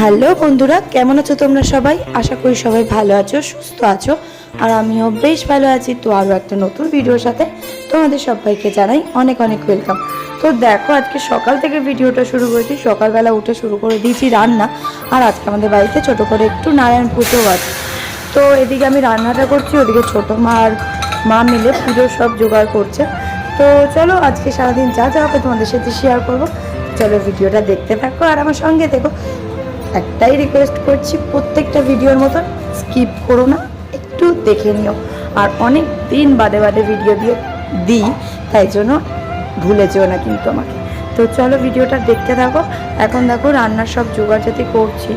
Hello বন্ধুরা, কেমন আছো তোমরা সবাই? আশা করি সবাই ভালো আছো, সুস্থ আছো, আর আমিও বেশ ভালো আছি। তো আরও একটা নতুন ভিডিওর সাথে তোমাদের সবাইকে জানাই অনেক অনেক ওয়েলকাম তো দেখো, আজকে সকাল থেকে ভিডিওটা শুরু করেছি। সকালবেলা উঠে শুরু করে দিয়েছি রান্না, আর আজকে আমাদের বাড়িতে ছোট করে একটু নারায়ণ পুজো আছে। তো এদিকে আমি রান্নাটা করছি, ওদিকে ছোটো মা আর মা মিলে পুজোর সব জোগাড় করছে। তো চলো, আজকে সারাদিন যা যা হবে তোমাদের সাথে শেয়ার করব। চলো ভিডিওটা দেখতে থাকো আর আমার সঙ্গে দেখো একটাই রিকোয়েস্ট করছি, প্রত্যেকটা ভিডিওর মতন স্কিপ করো না, একটু দেখে নিও। আর অনেক দিন বাদে বাদে ভিডিও দিয়ে দিই, তাই জন্য ভুলে যেও না কিন্তু আমাকে। তো চলো ভিডিওটা দেখতে থাকো। এখন দেখো রান্নার সব জোগাড় যাতে করছি।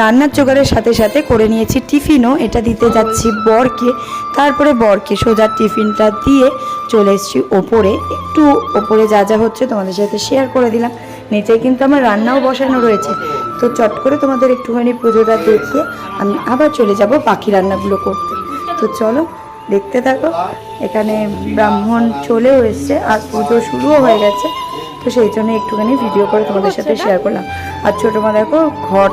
রান্নার জোগাড়ের সাথে সাথে করে নিয়েছি টিফিনও। এটা দিতে যাচ্ছি বরকে। তারপরে বরকে সোজা টিফিনটা দিয়ে চলে এসেছি ওপরে। একটু ওপরে যা যা হচ্ছে তোমাদের সাথে শেয়ার করে দিলাম। নিচে কিন্তু আমার রান্নাও বসানো রয়েছে। তো চট করে তোমাদের একটুখানি পুজোটা দেখিয়ে আমি আবার চলে যাব বাকি রান্নাগুলো করতে। তো চলো, দেখতে থাকো। এখানে ব্রাহ্মণ চলেও এসছে আর পুজো শুরুও হয়ে গেছে। তো সেই জন্য একটুখানি ভিডিও করে তোমাদের সাথে শেয়ার করলাম। আর ছোটো মা দেখো ঘট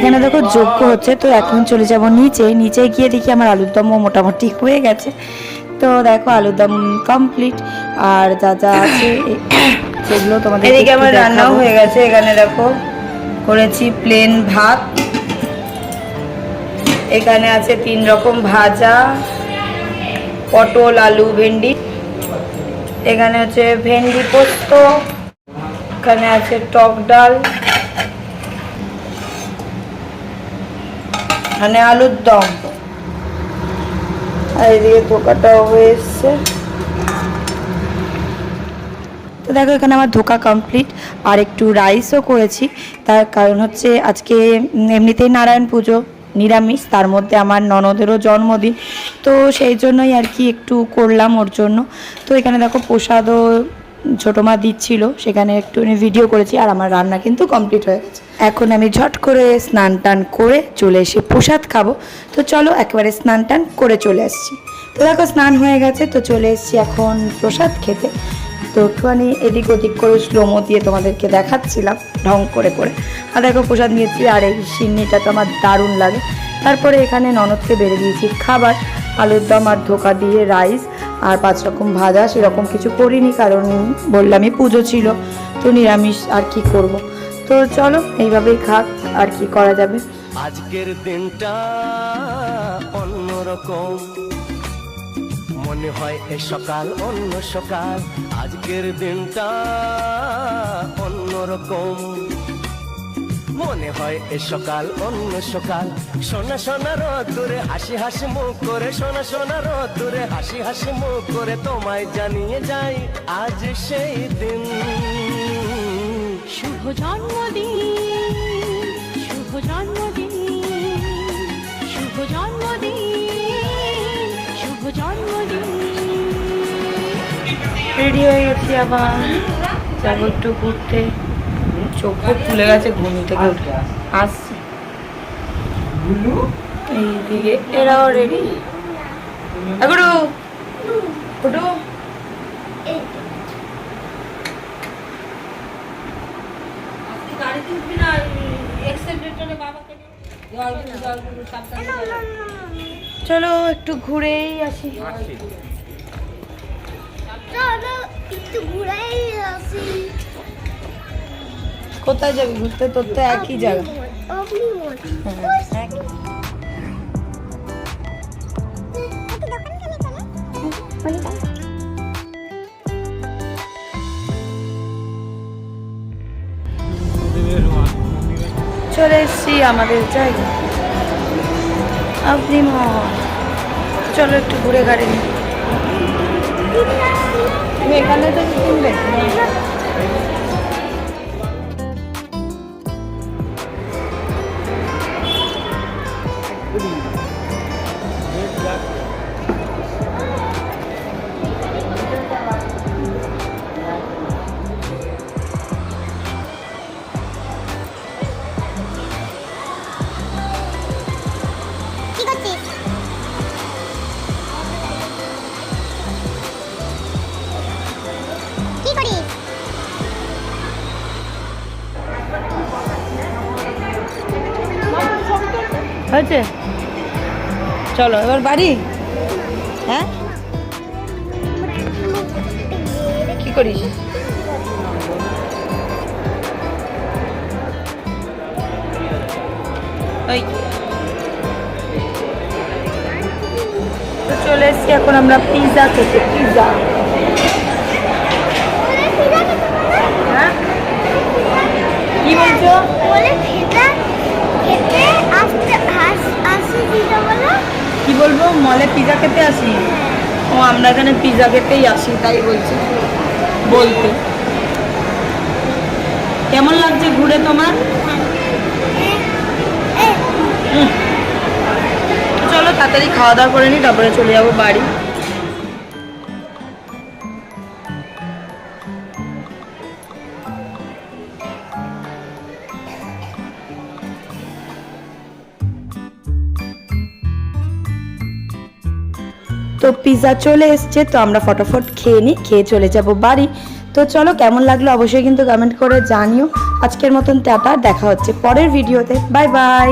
এখানে দেখো যোগ্য হচ্ছে তো এখন চলে যাব নিচে। নিচে গিয়ে দেখি আমার আলুর দমও মোটামুটি হয়ে গেছে। তো দেখো আলুর দম কমপ্লিট আর যা যা আছে সেগুলো তোমাদের এদিকে আমার রান্নাও হয়ে গেছে এখানে দেখো করেছি প্লেন ভাত। এখানে আছে তিন রকম ভাজা পটল আলু ভেন্ডি। এখানে হচ্ছে ভেন্ডি পোস্ত। এখানে আছে টক ডাল। এখানে আলুর দম। আর এদিকে ধোকাটাও হয়ে এসছে তো দেখো, এখানে আমার ধোকা কমপ্লিট আর একটু রাইসও করেছি। তার কারণ হচ্ছে আজকে এমনিতেই নারায়ণ পুজো, নিরামিষ। তার মধ্যে আমার ননদেরও জন্মদিন। তো সেই জন্যই আর কি একটু করলাম ওর জন্য। তো এখানে দেখো প্রসাদও ছোটো মা দিচ্ছিল, সেখানে একটু ভিডিও করেছি আর আমার রান্না কিন্তু কমপ্লিট হয়ে গেছে। এখন আমি ঝট করে স্নান টান করে চলে এসে প্রসাদ খাব। তো চলো একেবারে স্নান টান করে চলে আসছি। তো দেখো স্নান হয়ে গেছে, তো চলে এসেছি এখন প্রসাদ খেতে। তো একটুখানি এদিক ওদিক করে স্লোমো দিয়ে তোমাদেরকে দেখাচ্ছিলাম, ঢং করে করে। আর দেখো প্রসাদ নিয়েছি, আর এই সিন্নিটা তো আমার দারুণ লাগে। তারপরে এখানে ননদকে বেড়ে দিয়েছি খাবার, আলুর দম আর ধোকা দিয়ে রাইস। আর পাঁচ রকম ভাজা, সেরকম কিছু করিনি কারণ বললামই পুজো ছিল, তো নিরামিষ আর কি করব? তো চলো, এইভাবেই খাক, আর কি করা যাবে? আজকের দিনটা অন্যরকম। মনে হয় এ সকাল অন্য সকাল। আজকের দিনটা অন্যরকম। মনে হয় এ সকাল অন্য সকাল। সোনা সোনা দূরে হাসি হাসি মুখ করে। সোনা সোনা দূরে হাসি হাসি মুখ করে তোমায় জানিয়ে যাই আজ সেই দিন। শুভ জন্মদিন শুভ জন্মদিন শুভ জন্মদিন শুভ জন্মদিন। রেডি হয়ে গেছি আবার যাব একটু ঘুরতে। চোখ মুখ গেছে ঘুম থেকে উঠে আসছি এইদিকে এরাও রেডি ফুটু চলো। একটু ঘুরেই আসি। চলো একটু ঘুরাই আসি। কোথায় যাবি? ঘুরতে তোর একই জায়গা। হ্যাঁ, চলে এসছি আমাদের জায়গা আপনি চলো একটু ঘুরে গাড়ি নিই। এখানে তো কিনবে হয়েছে? চলো, এবার বাড়ি। হ্যাঁ? কি করিস? ওই। চলে এসছি, এখন আমরা পিৎজা খেতে পিৎজা হ্যাঁ কি বলছো বলে খেতে খেতে আসতে আস আসি দিদা বলো কি বলব মলে পিৎজা খেতে আসি ও, আমরা এখানে পিজা খেতেই আসি, তাই বলছি। বলতে। কেমন লাগছে ঘুরে তোমার? চলো তাড়াতাড়ি খাওয়া দাওয়া করে নি, তারপরে চলে যাব বাড়ি। তো পিৎজা চলে এসছে, তো আমরা ফটোফট খেয়ে নিই, খেয়ে চলে যাব বাড়ি। তো চলো, কেমন লাগল অবশ্যই কিন্তু কমেন্ট করে জানিও। আজকের মতন টাটা, দেখা হচ্ছে পরের ভিডিওতে বাই বাই